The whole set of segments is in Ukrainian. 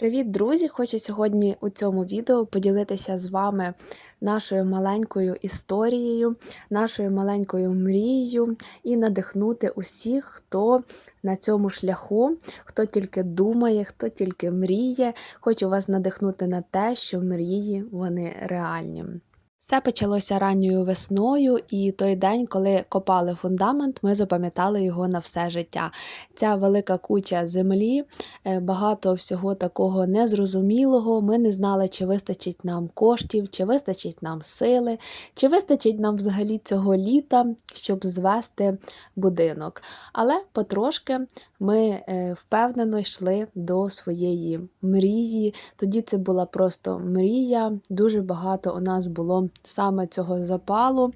Привіт, друзі! Хочу сьогодні у цьому відео поділитися з вами нашою маленькою історією, нашою маленькою мрією і надихнути усіх, хто на цьому шляху, хто тільки думає, хто тільки мріє. Хочу вас надихнути на те, що мрії вони реальні. Все почалося ранньою весною, і той день, коли копали фундамент, ми запам'ятали його на все життя. Ця велика куча землі, е, багато всього такого незрозумілого. Ми не знали, чи вистачить нам коштів, чи вистачить нам сили, чи вистачить нам взагалі цього літа, щоб звести будинок. Але потрошки ми е, впевнено йшли до своєї мрії. Тоді це була просто мрія. Дуже багато у нас було саме цього запалу.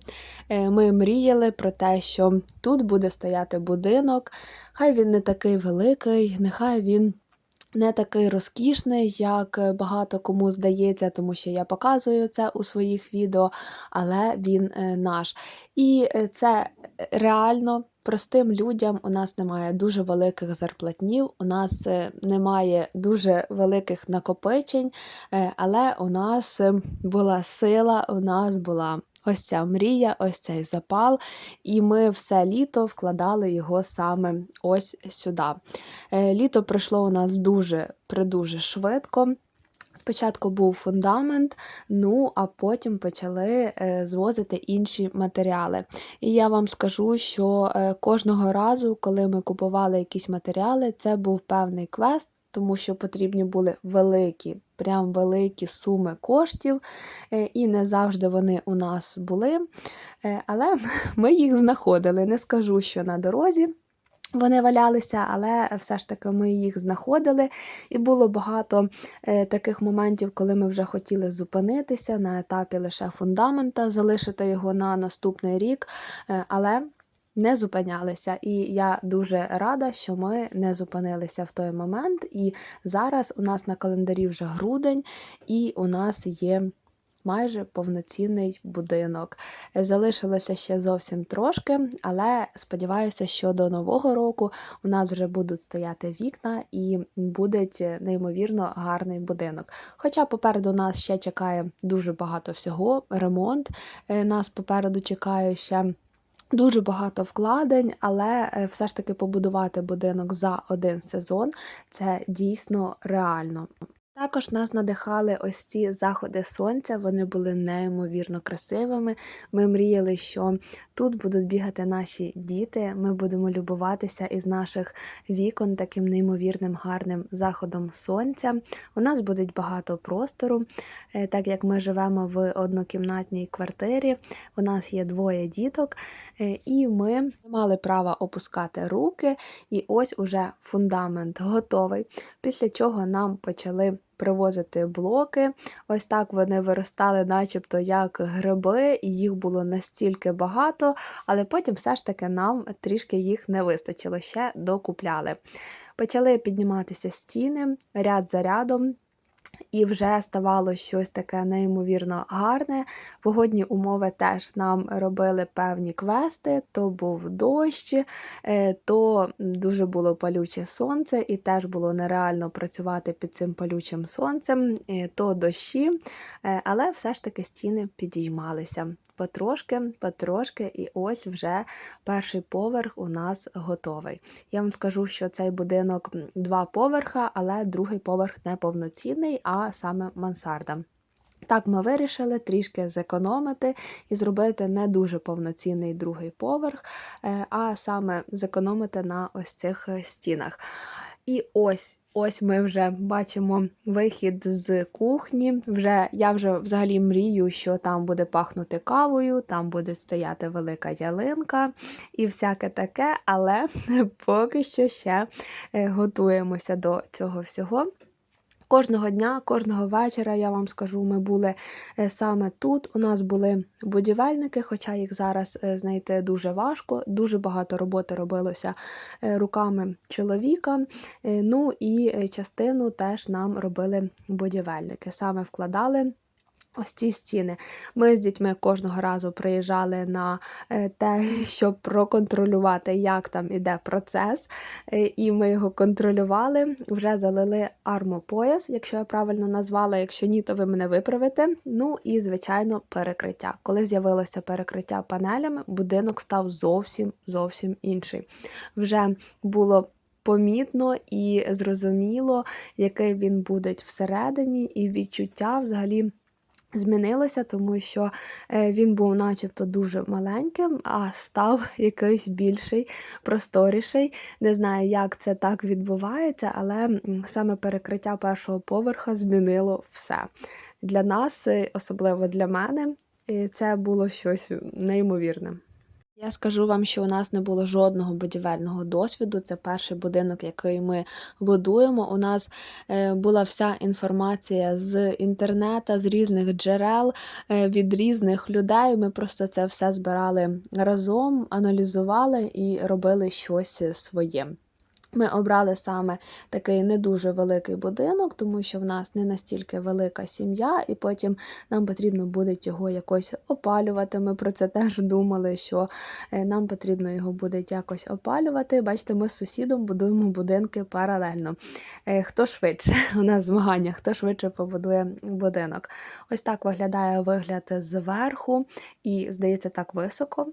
Е, Ми мріяли про те, що тут буде стояти будинок. Хай він не такий великий, нехай він. Не такий розкішний, як багато кому здається, тому що я показую це у своїх відео, але він е, наш. І е, це реально простим людям у нас немає дуже великих зарплатнів, у нас е, немає дуже великих накопичень, е, але у нас е, була сила, у нас була. Ось ця мрія, ось цей запал, і ми все літо вкладали його саме ось сюди. Літо пройшло у нас дуже придуже швидко. Спочатку був фундамент, ну а потім почали е, звозити інші матеріали. І я вам скажу, що е, кожного разу, коли ми купували якісь матеріали, це був певний квест, тому що потрібні були великі, прям великі суми коштів, е, і не завжди вони у нас були. Але ми їх знаходили. Не скажу, що на дорозі. Вони валялися, але все ж таки ми їх знаходили. І було багато е, таких моментів, коли ми вже хотіли зупинитися на етапі лише фундамента, залишити його на наступний рік. Е, але не зупинялися. І я дуже рада, що ми не зупинилися в той момент. І зараз у нас на календарі вже грудень, і у нас є майже повноцінний будинок. Залишилося ще зовсім трошки, але сподіваюся, що до нового року у нас вже будуть стояти вікна і буде неймовірно гарний будинок. Хоча попереду нас ще чекає дуже багато всього, ремонт е, нас попереду чекає ще. Дуже багато вкладень, але е, все ж таки побудувати будинок за один сезон це дійсно реально. Також нас надихали ось ці заходи сонця, вони були неймовірно красивими. Ми мріяли, що тут будуть бігати наші діти, ми будемо любуватися із наших вікон таким неймовірним гарним заходом сонця. У нас буде багато простору, е, так як ми живемо в однокімнатній квартирі, у нас є двоє діток, е, і ми мали право опускати руки, і ось уже фундамент готовий, після чого нам почали привозити блоки. Ось так вони виростали, начебто як гриби, і їх було настільки багато, але потім все ж таки нам трішки їх не вистачило, ще докупляли. Почали підніматися стіни ряд за рядом. І вже ставало щось таке неймовірно гарне. Погодні умови теж нам робили певні квести, то був дощ, е, то дуже було палюче сонце, і теж було нереально працювати під цим палючим сонцем, е, то дощі, е, але все ж таки стіни підіймалися. Потрошки, потрошки, і ось вже перший поверх у нас готовий. Я вам скажу, що цей будинок два поверха, але другий поверх не повноцінний а саме мансарда. Так, ми вирішили трішки зекономити і зробити не дуже повноцінний другий поверх, е, а саме зекономити на ось цих стінах. І ось ось ми вже бачимо вихід з кухні. Вже, Я вже взагалі мрію, що там буде пахнути кавою, там буде стояти велика ялинка і всяке таке, але поки що ще е, готуємося до цього всього. Кожного дня, кожного вечора, я вам скажу, ми були е, саме тут. У нас були будівельники, хоча їх зараз е, знайти дуже важко. Дуже багато роботи робилося е, руками чоловіка. Ну і частину теж нам робили будівельники. Саме вкладали ось ці стіни. Ми з дітьми кожного разу приїжджали на е, те, щоб проконтролювати, як там іде процес, е, і ми його контролювали. Вже залили армопояс, якщо я правильно назвала. Якщо ні, то ви мене виправите. Ну і, звичайно, перекриття. Коли з'явилося перекриття панелями, будинок став зовсім зовсім інший. Вже було помітно і зрозуміло, який він буде всередині, і відчуття взагалі. Змінилося, тому що е, він був начебто дуже маленьким, а став якийсь більший, просторіший. Не знаю, як це так відбувається, але саме перекриття першого поверха змінило все. Для нас, е, особливо для мене, і це було щось неймовірне. Я скажу вам, що у нас не було жодного будівельного досвіду. Це перший будинок, який ми будуємо. У нас е, була вся інформація з інтернету, з різних джерел, е, від різних людей. Ми просто це все збирали разом, аналізували і робили щось своє. Ми обрали саме такий не дуже великий будинок, тому що в нас не настільки велика сім'я, і потім нам потрібно буде його якось опалювати. Ми про це теж думали, що е, нам потрібно його буде якось опалювати. Бачите, ми з сусідом будуємо будинки паралельно. Е, Хто швидше? У нас змагання, хто швидше побудує будинок. Ось так виглядає вигляд зверху, і здається, так високо,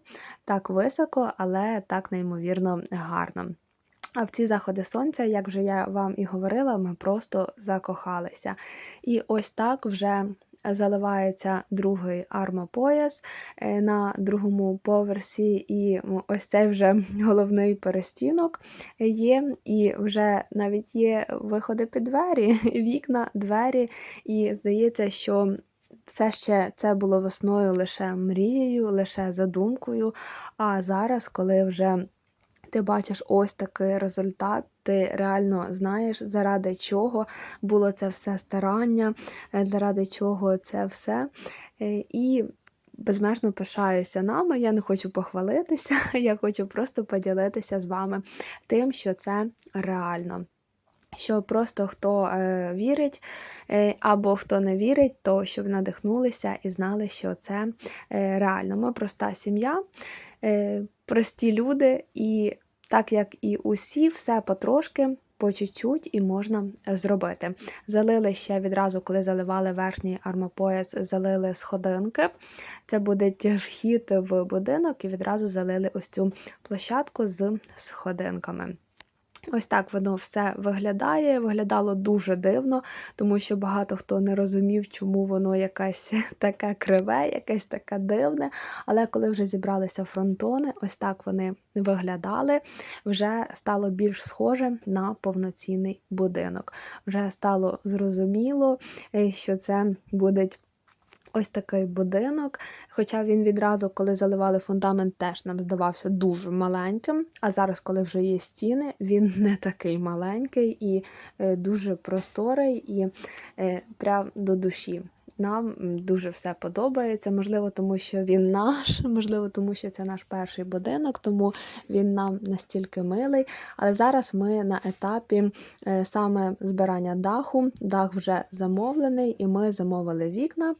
так високо, але так неймовірно гарно. А в ці заходи сонця, як вже я вам і говорила, ми просто закохалися. І ось так вже заливається другий армопояс е, на другому поверсі, і ось цей вже головний перестінок є, і вже навіть є виходи під двері, вікна, двері, і здається, що. Все ще це було весною лише мрією, лише задумкою. А зараз, коли вже ти бачиш ось такий результат, ти реально знаєш, заради чого було це все старання, е, заради чого це все. Е, І безмежно пишаюся нами. Я не хочу похвалитися, я хочу просто поділитися з вами тим, що це реально. Що просто хто е, вірить, е, або хто не вірить, то щоб надихнулися і знали, що це е, реально. Ми проста сім'я, е, прості люди, і так як і усі, все потрошки. По чуть-чуть і можна зробити. Залили ще відразу, коли заливали верхній армопояс, залили сходинки. Це буде вхід в будинок, і відразу залили ось цю площадку з сходинками. Ось так воно все виглядає. Виглядало дуже дивно, тому що багато хто не розумів, чому воно якесь таке криве, якесь таке дивне. Але коли вже зібралися фронтони, ось так вони виглядали, вже стало більш схоже на повноцінний будинок. Вже стало зрозуміло, е, що це буде. Ось такий будинок, хоча він відразу, коли заливали фундамент, теж нам здавався дуже маленьким. А зараз, коли вже є стіни, він не такий маленький і е, дуже просторий і е, прям до душі. Нам дуже все подобається. Можливо, тому що він наш, можливо, тому що це наш перший будинок, тому він нам настільки милий. Але зараз ми на етапі е, саме збирання даху. Дах вже замовлений, і ми замовили вікна.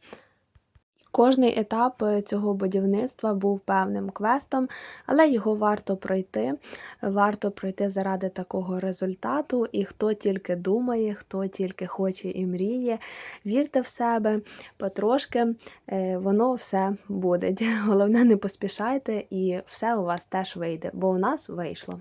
Кожний етап е, цього будівництва був певним квестом, але його варто пройти. Варто пройти заради такого результату. І хто тільки думає, хто тільки хоче і мріє, вірте в себе, потрошки е, воно все буде. Головне, не поспішайте, і все у вас теж вийде, бо у нас вийшло.